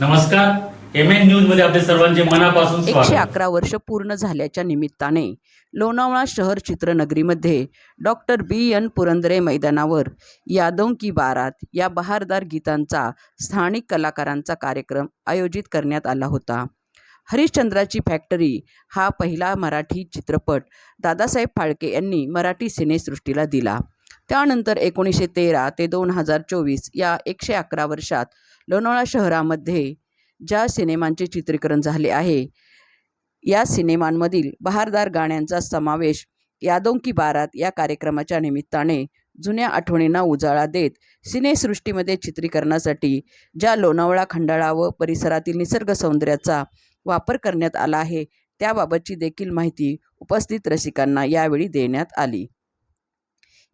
नमस्कार. M N न्यूजमध्ये आपले सर्वांचे मनापासून एकशे अकरा वर्ष पूर्ण झाल्याच्या निमित्ताने लोणावळा शहर चित्रनगरीमध्ये डॉक्टर बी एन पुरंदरे मैदानावर यादों की बारात या बहारदार गीतांचा स्थानिक कलाकारांचा कार्यक्रम आयोजित करण्यात आला होता. हरिश्चंद्राची फॅक्टरी हा पहिला मराठी चित्रपट दादासाहेब फाळके यांनी मराठी सिनेसृष्टीला दिला. त्यानंतर एकोणीसशे तेरा ते दोन हजार चोवीस या एकशे अकरा वर्षात लोणावळा शहरामध्ये ज्या सिनेमांचे चित्रीकरण झाले आहे या सिनेमांमधील बहारदार गाण्यांचा समावेश यादों की बारात या कार्यक्रमाच्या निमित्ताने जुन्या आठवणींना उजाळा देत सिनेसृष्टीमध्ये चित्रीकरणासाठी ज्या लोणावळा खंडाळा व परिसरातील निसर्ग सौंदर्याचा वापर करण्यात आला आहे त्याबाबतची देखील माहिती उपस्थित रसिकांना यावेळी देण्यात आली.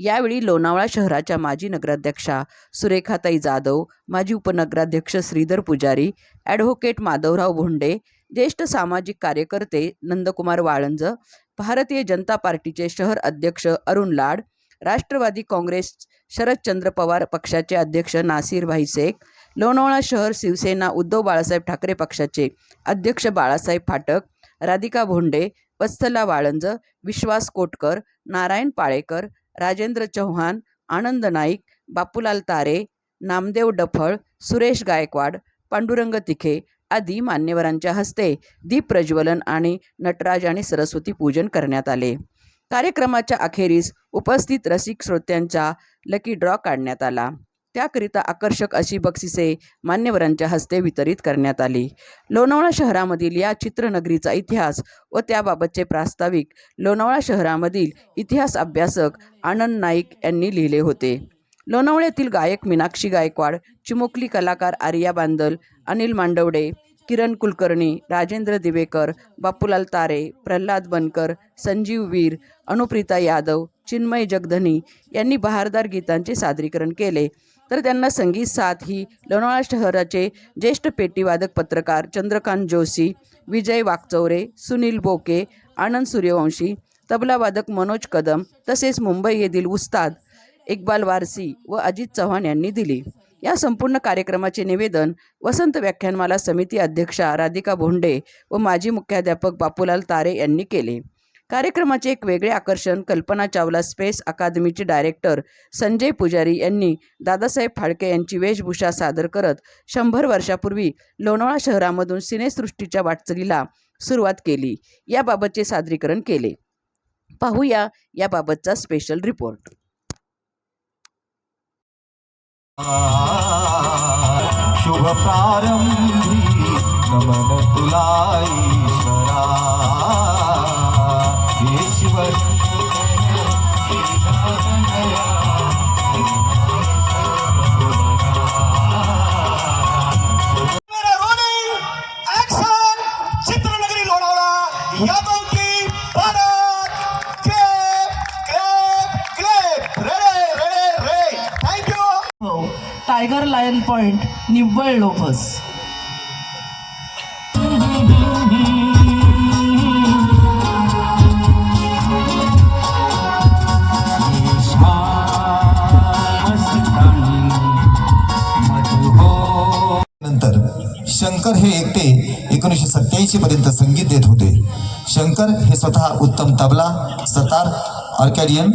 यावेळी लोणावळा शहराच्या माजी नगराध्यक्षा सुरेखाताई जाधव माजी उपनगराध्यक्ष श्रीधर पुजारी ॲडव्होकेट माधवराव भोंडे ज्येष्ठ सामाजिक कार्यकर्ते नंदकुमार वाळंज भारतीय जनता पार्टीचे शहर अध्यक्ष अरुण लाड राष्ट्रवादी काँग्रेस शरदचंद्र पवार पक्षाचे अध्यक्ष नासिर भाई शेख लोणावळा शहर शिवसेना उद्धव बाळासाहेब ठाकरे पक्षाचे अध्यक्ष बाळासाहेब फाटक राधिका भोंडे वत्सला वाळंज विश्वास कोटकर नारायण पाळेकर राजेंद्र चव्हाण आनंद नाईक बापूलाल तारे नामदेव डफळ सुरेश गायकवाड पांडुरंग तिखे आदी मान्यवरांच्या हस्ते दीप प्रज्वलन आणि नटराज आणि सरस्वती पूजन करण्यात आले. कार्यक्रमाच्या अखेरीस उपस्थित रसिक श्रोत्यांचा लकी ड्रॉ काढण्यात आला. त्याकरिता आकर्षक अशी बक्षिसे मान्यवरांच्या हस्ते वितरित करण्यात आली. लोणावळा शहरामधील या चित्रनगरीचा इतिहास व त्याबाबतचे प्रास्ताविक लोणावळा शहरामधील इतिहास अभ्यासक आनंद नाईक यांनी लिहिले होते. लोणावळ्यातील गायक मीनाक्षी गायकवाड चिमुकली कलाकार आर्या बांदल अनिल मांडवडे किरण कुलकर्णी राजेंद्र दिवेकर बापूलाल तारे प्रल्हाद बनकर संजीव वीर अनुप्रिता यादव चिन्मय जगधनी यांनी बहारदार गीतांचे सादरीकरण केले. तर त्यांना संगीत साथ ही लोणावळा शहराचे ज्येष्ठ पेटीवादक पत्रकार चंद्रकांत जोशी विजय वाकचौरे सुनील बोके आनंद सूर्यवंशी तबलावादक मनोज कदम तसेच मुंबई येथील उस्ताद इक्बाल वारसी व अजित चव्हाण यांनी दिली. या संपूर्ण कार्यक्रमाचे निवेदन वसंत व्याख्यानमाला समिती अध्यक्षा राधिका भोंडे व माजी मुख्याध्यापक बापूलाल तारे यांनी केले. कार्यक्रमाचे एक वेगळे आकर्षण कल्पना चावला स्पेस अकादमीचे डायरेक्टर संजय पुजारी यांनी दादासाहेब फाळके यांची वेशभूषा सादर करत शंभर वर्षापूर्वी लोणावळा शहरामधून सिनेसृष्टीच्या वाटचालीला सुरुवात केली. याबाबतचे सादरीकरण केले. पाहूया याबाबतचा स्पेशल रिपोर्ट शुभ प्रारंभी नमन तुला टायगर लायन पॉइंट निव्वळ लोफस शंकर हे एकटे एकोणीसशे सत्याऐंशी पर्यंत संगीत देत होते. शंकर हे स्वतः उत्तम तबला सतार ऑर्कॅडियन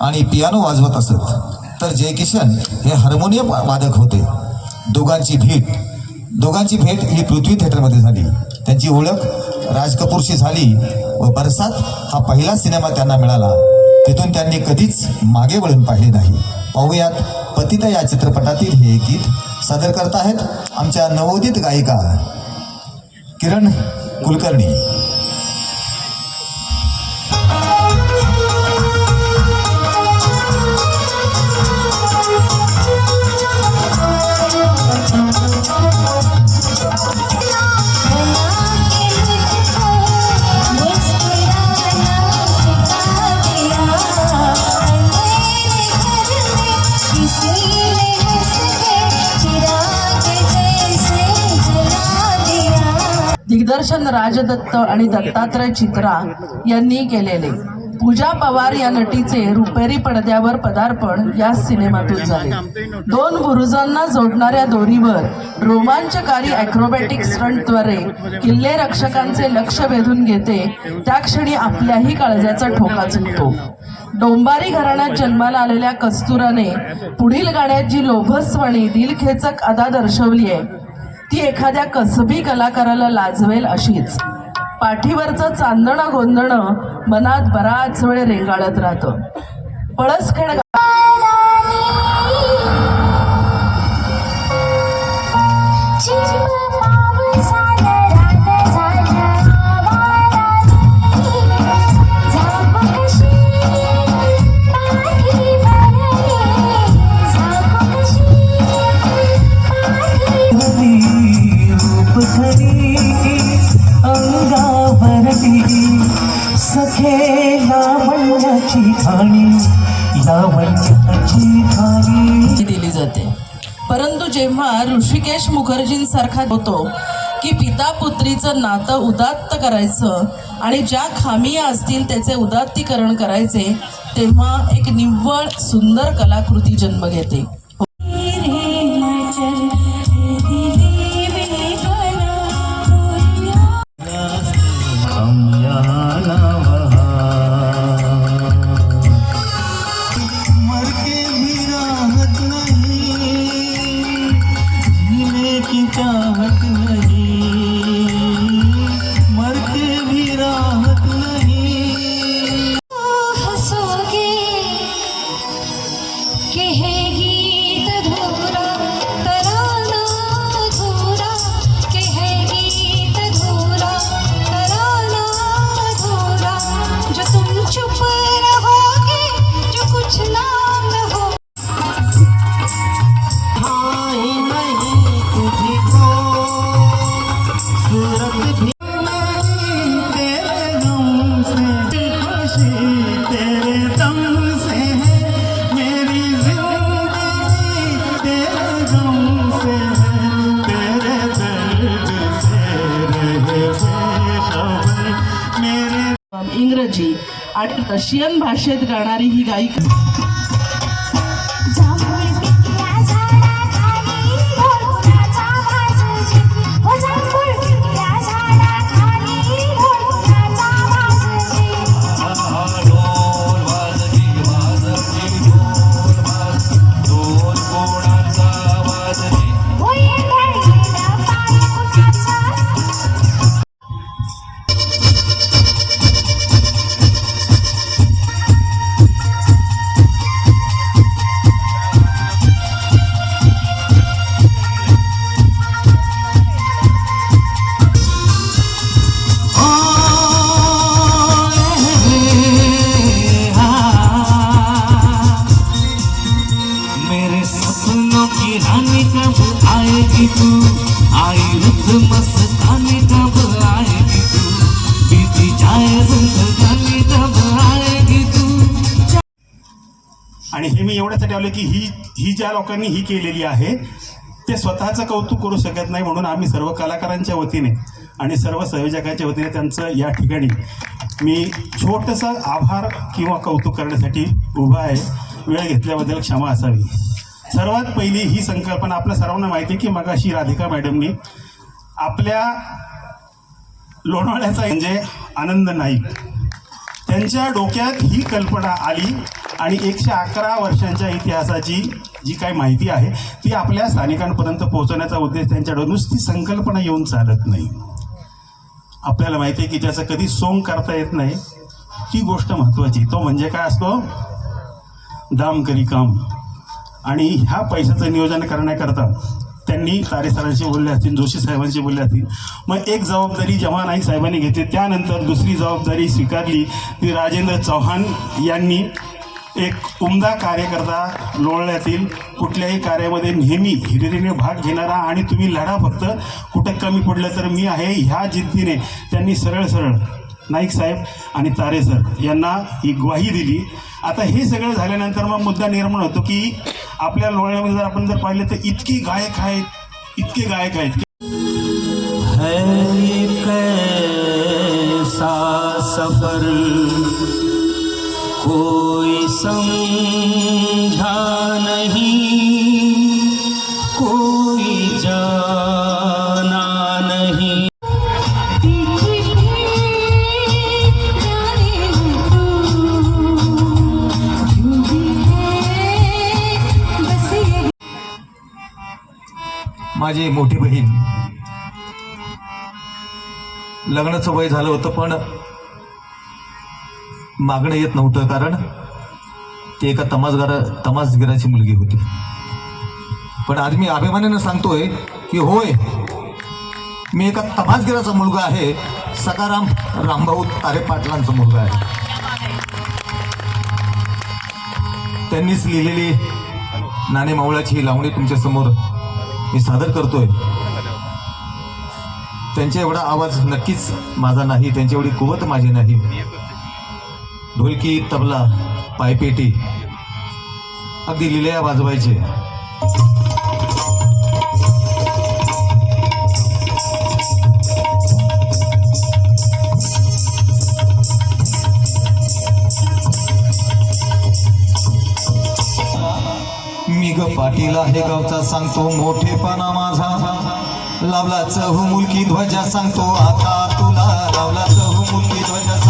आणि पियानो वाजवत असत. तर जयकिशन हे हार्मोनियम वादक होते. दोघांची भेट दोघांची भेट ही पृथ्वी थिएटरमध्ये झाली. त्यांची ओळख राज कपूरशी झाली व बरसात हा पहिला सिनेमा त्यांना मिळाला. तिथून त्यांनी कधीच मागे वळून पाहिले नाही. पाहूयात पतिता या चित्रपटातील हे गीत. सादर करत आहेत आमच्या नवोदित गायिका किरण कुलकर्णी. राजदत्त आणि दत्तात्रय चित्रा यांनी केलेले. पूजा पवार या नटीचे रुपेरी पडद्यावर पदार्पण या सिनेमातून झाले. दोन गुरुजांना जोडणाऱ्या दोरीवर रोमांचकारी अॅक्रोबॅटिक स्टंटद्वारे किल्ले रक्षकांचे लक्ष वेधून घेते त्या क्षणी आपल्याही काळजाचा ठोका चुकतो. डोंबारी घराण्यात जन्माला आलेल्या कस्तुराने पुढील गाण्यात जी लोभस्वाणी दिलखेचक अदा दर्शवली आहे ती एखाद्या कसबी कलाकाराला लाजवेल अशीच. पाठीवरचं चांदणं गोंधणं मनात बराच वेळ रेंगाळत राहतं. पळसखेड ऋषिकेश मुखर्जींसारखा होतो की पिता पुत्रीचं नातं उदात्त करायचं आणि ज्या खामिया असतील त्याचे उदात्तीकरण करायचे तेव्हा एक निव्वळ सुंदर कलाकृती जन्म घेते. रशियन भाषेत गाणारी ही गायिका. एवढ्यासाठी आले की ही ही ज्या लोकांनी ही केलेली आहे ते स्वतःचं कौतुक करू शकत नाही म्हणून आम्ही सर्व कलाकारांच्या वतीने आणि सर्व संयोजकांच्या वतीने त्यांचं या ठिकाणी मी छोटंसं आभार किंवा कौतुक करण्यासाठी उभा आहे. वेळ घेतल्याबद्दल क्षमा असावी. सर्वात पहिली ही संकल्पना आपल्या सर्वांना माहिती आहे की मगाशी राधिका मॅडमनी आपल्या लोणावळ्याचा म्हणजे आनंद नाईक. त्यांच्या डोक्यात ही कल्पना आली आणि एकशे अकरा वर्षांच्या इतिहासाची जी काही माहिती आहे ती आपल्या स्थानिकांपर्यंत पोहोचवण्याचा उद्देश त्यांच्याकडून नुसती संकल्पना येऊन चालत नाही. आपल्याला माहिती आहे की त्याचं कधी सोंग करता येत नाही ही गोष्ट महत्त्वाची. तो म्हणजे काय असतो? दाम करी काम आणि ह्या पैशाचं नियोजन करण्याकरता त्यांनी तारे सरांशी बोलले असतील जोशी साहेबांशी बोलले असतील. मग एक जबाबदारी जेव्हा नाईक साहेबांनी घेतली त्यानंतर दुसरी जबाबदारी स्वीकारली ती राजेंद्र चव्हाण यांनी. एक उमदा कार्यकर्ता लोळण्यातील कुठल्याही कार्यामध्ये नेहमी हिरिरीने भाग घेणारा आणि तुम्ही लढा फक्त कुठं कमी पडलं तर मी आहे ह्या जिद्दीने त्यांनी सरळ सरळ नाईक साहेब आणि तारे सर यांना ही ग्वाही दिली. आता हे सगळं झाल्यानंतर मग मुद्दा निर्माण होतो की आपल्या लोळण्यामध्ये जर आपण जर पाहिलं तर इतकी गायक आहेत इतके गायक आहेत. माझी मोठी बहीण. लग्नाचं वय झालं होतं पण मागणं येत नव्हतं कारण ती एका तमासगारा तमासगिराची मुलगी होती. पण आज मी अभिमानानं सांगतोय की होय मी एका तमासगिराचा मुलगा आहे. सकाराम रामभाऊ तारे पाटलांचा मुलगा आहे. त्यांनीच लिहिलेली नाणे मावळाची ही लावणी तुमच्यासमोर मी सादर करतोय. त्यांच्या एवढा आवाज नक्कीच माझा नाही त्यांची एवढी कुवत माझी नाही. ढोलकी तबला पायपेटी अगदी लिलया वाजवायचे. मी ग पाटील आहे गावचा सांगतो मोठेपणा माझा. लावला चहू मुलकी ध्वजा सांगतो आता तुला लावला चहू मुलकी ध्वजा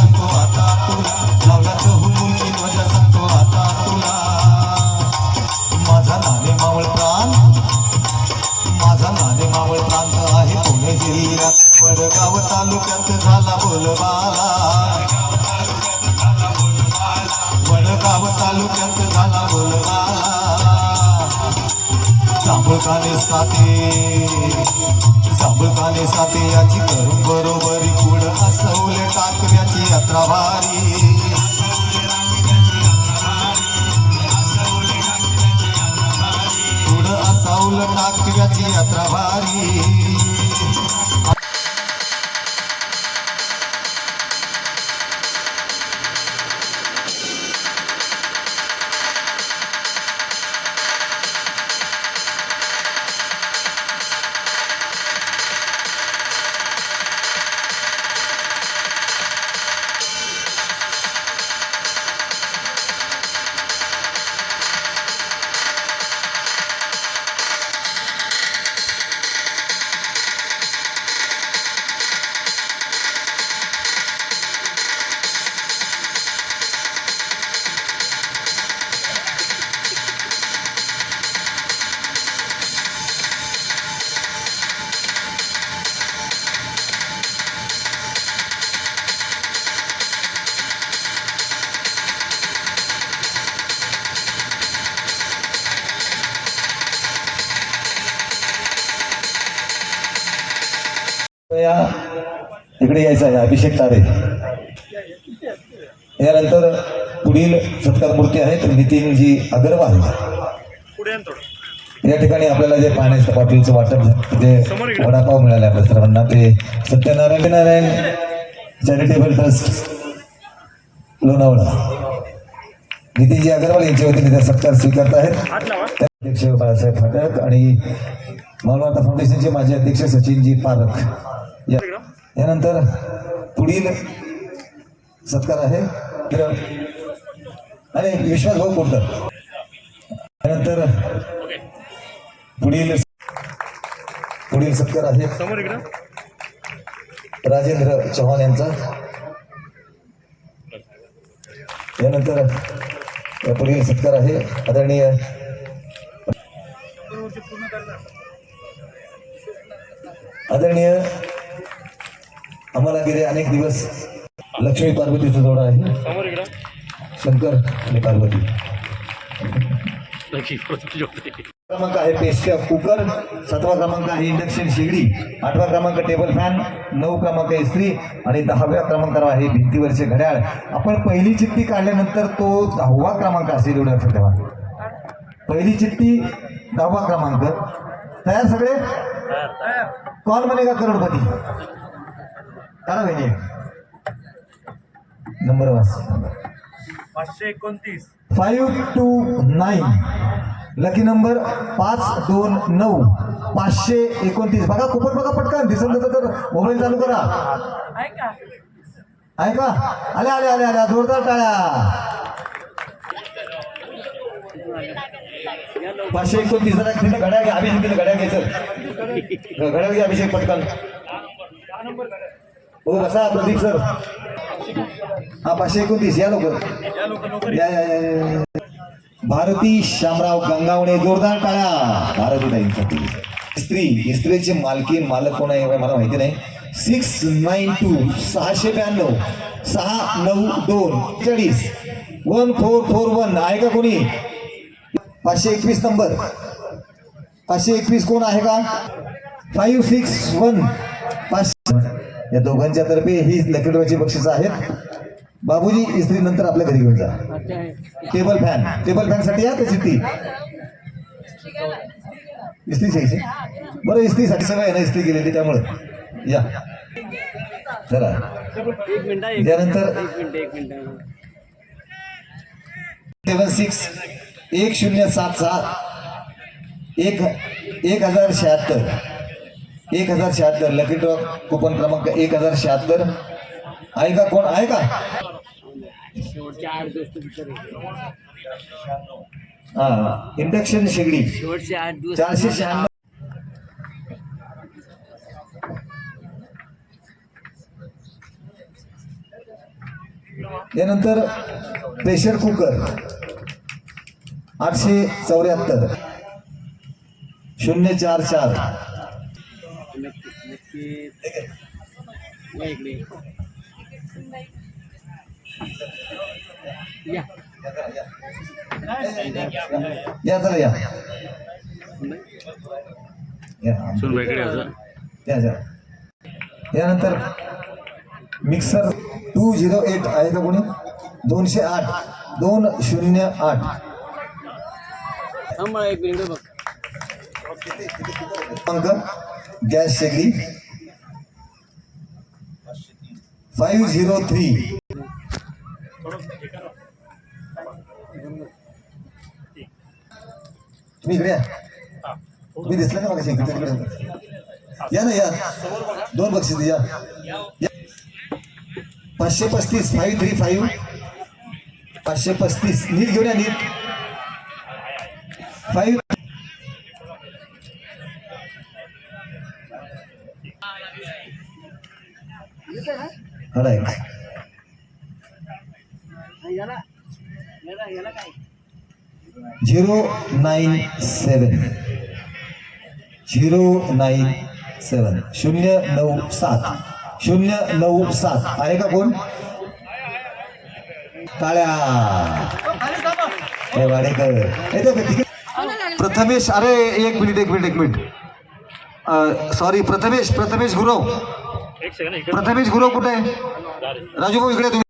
असावलं टाकऱ्याची यात्रा भारी. आहे अभिषेक तारे. यानंतर पुढील सत्कार मूर्ती आहेत नितीनजी अगरवाल. या ठिकाणी आपल्याला जे पाण्याचं पाटीलचं वाटप जे वडापाव मिळाले आपल्या सर्वांना ते सत्यनारायण नारायण चॅरिटेबल ट्रस्ट लोणावळा. नितीनजी अगरवाल यांच्या वतीने त्या सत्कार स्वीकारत आहेत. अध्यक्ष बाळासाहेब फाटक आणि मालवाता फाउंडेशनचे माजी अध्यक्ष सचिनजी पारख. या- यानंतर पुढील सत्कार आहे. आणि विश्वास भाऊ कोटकर. त्यानंतर पुढील पुढील सत्कार आहे. राजेंद्र चव्हाण यांचा. यानंतर पुढील सत्कार आहे. आदरणीय आदरणीय आम्हाला गेले अनेक दिवस. लक्ष्मी पार्वतीचा जोडा आहे. शंकर आणि पार्वती. क्रमांक आहे पेस्ट्या कुकर. सातवा क्रमांक आहे इंडक्शन शेगडी. आठवा क्रमांक टेबल फॅन. नऊ क्रमांक आहे स्त्री. आणि दहाव्या क्रमांकावर आहे भिंतीवरचे घड्याळ. आपण पहिली चिठ्ठी काढल्यानंतर तो दहावा क्रमांक असेल एवढं लक्षात ठेवा. पहिली चिठ्ठी दहावा क्रमांक. तयार सगळे? कौन बनेगा करोडपती? करा बहिणी नंबर वाच पाचशे एकोणतीस. Five two nine lucky number पाच दोन नऊ. पाचशे एकोणतीस. बघा कुपन बघा पटकन. दिसून देतं तर मोबाईल चालू करा. ऐका. आले आले आले आले जोरदार टाळ्या. पाचशे एकोणतीस. जरा तिथं घड्याळ घ्या. अभिषेक तिथं घड्याळ घ्यायचं. घड्याळ घ्या अभिषेक पटकन. हो बसा प्रदीप सर. हा पाचशे एकोणतीस या लवकर. या या भारती शामराव गंगावणे जोरदार टाळ्या. भारती ताईंसाठी. इस्त्री इस्त्रीचे मालकी मालक कोण आहे मला माहिती नाही. सिक्स नाईन टू सहाशे ब्याण्णव. सहा नऊ दोन चाळीस. वन फोर फोर वन आहे का कोणी? पाचशे एकवीस नंबर. पाचशे एकवीस कोण आहे का? फाईव्ह सिक्स वन पाचशे या दोघांच्या तर्फे ही लकीडोची बक्षीस आहेत. बाबूजी इस्त्री नंतर आपल्या घरी घेऊन जा. टेबल फॅन टेबल फॅनसाठी या त्याची ती. इस्त्री घ्यायची. बरं इस्त्रीसाठी सगळं आहे ना इस्त्री केलेली त्यामुळे. या. जरा त्यानंतर सेवन सिक्स एक शून्य सात सात एक एक हजार शहात्तर. एक हजार शहात्तर. लकी ड्रॉ कुपन क्रमांक एक हजार शहात्तर. आहे का? कोण? आहे का? हा इंडक्शन शेगडी. चारशे शहाण्णव. यानंतर प्रेशर कुकर. आठशे चौऱ्याहत्तर. शून्य चार चार. या। चला या। या सुनबाईकडे या जरा यानंतर मिक्सर टू झिरो एट आहे का कोणी? दोनशे आठ. दोन शून्य आठ. अंक. गॅस शेगडी फाईव्ह झिरो थ्री. तुम्ही इकडे तुम्ही दिसलं का मग इकडे या ना या. दोन बक्षीस या या. पाचशे पस्तीस फाईव्ह थ्री फाईव्ह. पाचशे पस्तीस. नीट घेऊन या नीट. फाईव्ह खरं zero nine seven. Zero nine seven. शून्य नऊ सात. शून्य नऊ सात. आहे का कोण? काळ्या. वाडेकर. प्रथमेश अरे एक मिनिट एक मिनिट एक मिनिट. सॉरी प्रथमेश प्रथमेश गुरव. प्रथमेश गुरव कुठे आहे? राजू भाऊ इकडे तुम्ही.